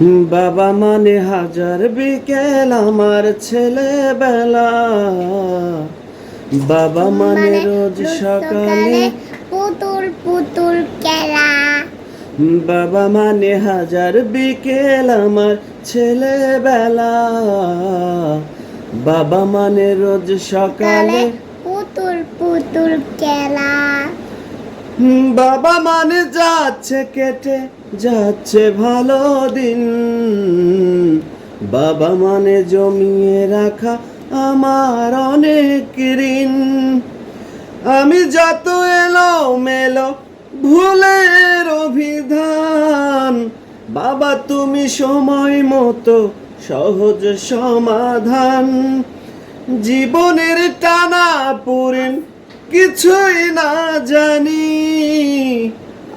বাবা মানে হাজার বিকেল আমার ছেলেবেলা। বাবা মানে রোজ সকালে পুতুল পুতুল খেলা। বাবা মানে হাজার বিকেল আমার ছেলেবেলা। বাবা মানে রোজ সকালে পুতুল পুতুল খেলা। হুম, বাবা মানে যাচ্ছে কেটে, যাচ্ছে ভালো দিন। বাবা মানে জমিয়ে রাখা আমার অনেক ঋণ। আমি যত এলো মেলো ভুলের অভিধান, বাবা তুমি সময় মতো সহজ সমাধান। জীবনের টানা পড়েন কিছুই না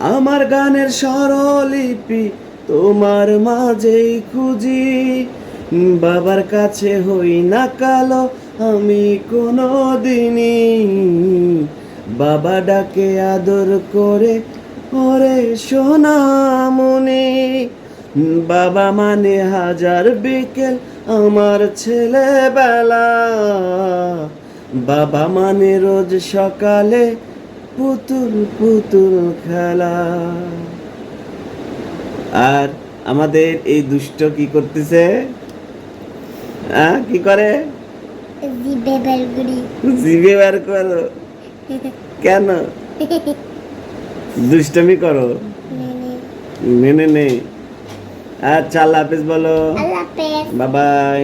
আমার গানের স্বরলিপি তোমার মাঝেই খুঁজি। বাবার কাছে হই না কালো, আমি কোনো দিনই বাবা ডাকে আদর করে, ওরে সোনামণি বাবা মানে হাজার বিকেল আমার ছেলেবেলা। বাবা মানে রোজ সকালে পুতুল পুতুল খেলা। আর আমাদের এই দুষ্ট কি করতেছে? হ্যাঁ কি করে? জিভে বার করো। কেন? দুষ্টমি করো। নেনে নেই আচ্ছা আল্লাহ হাফিজ বলো। বাবাই। বাই